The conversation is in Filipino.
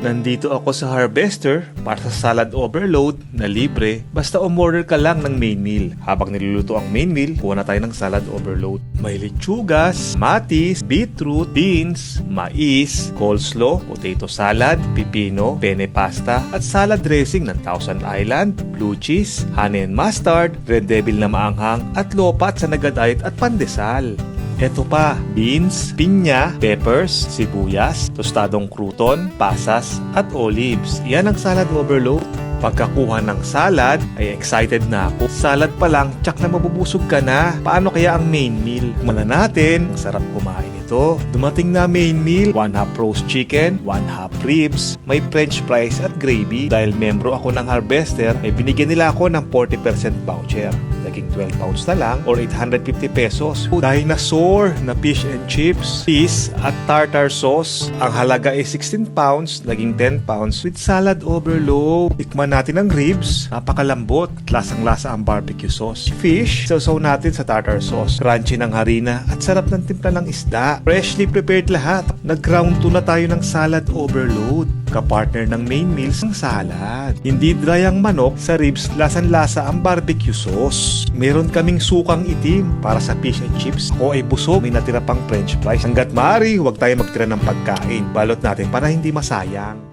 Nandito ako sa Harvester para sa salad overload na libre basta umorder ka lang ng main meal. Habang niluluto ang main meal, kuha na tayo ng salad overload. May lechugas, matis, beetroot, beans, mais, coleslaw, potato salad, pipino, penne pasta, at salad dressing ng Thousand Island, blue cheese, honey and mustard, red devil na maanghang, at lopat sa nagadayat at pandesal. Eto pa, beans, pinya, peppers, sibuyas, tostadong crouton, pasas, at olives. Yan ang salad overload. Pagkakuha ng salad, ay excited na ako. Salad pa lang, tsak na mabubusog ka na. Paano kaya ang main meal? Mala natin, sarap kumain ito. Dumating na main meal, 1 half roast chicken, 1 half ribs, may french fries at gravy. Dahil membro ako ng Harvester, ay binigyan nila ako ng 40% voucher. Naging 12 pounds na lang or 850 pesos. Dahil na fish and chips, fish at tartar sauce, ang halaga ay 16 pounds, naging 10 pounds with salad overload. Tikman natin ang ribs, napakalambot at lasang-lasa ang barbecue sauce. Fish, sausaw natin sa tartar sauce. Crunchy ng harina at sarap ng timpla ng isda. Freshly prepared lahat. Nag-ground to na tayo ng salad overload. Kapartner ng main meals ng salad. Hindi dry ang manok, sa ribs lasan-lasa ang barbecue Meron kaming sukang itim para sa fish and chips. Ako ay busog, may natira pang french fries. Hanggat maaari, huwag tayo magtira ng pagkain. Balot natin para hindi masayang.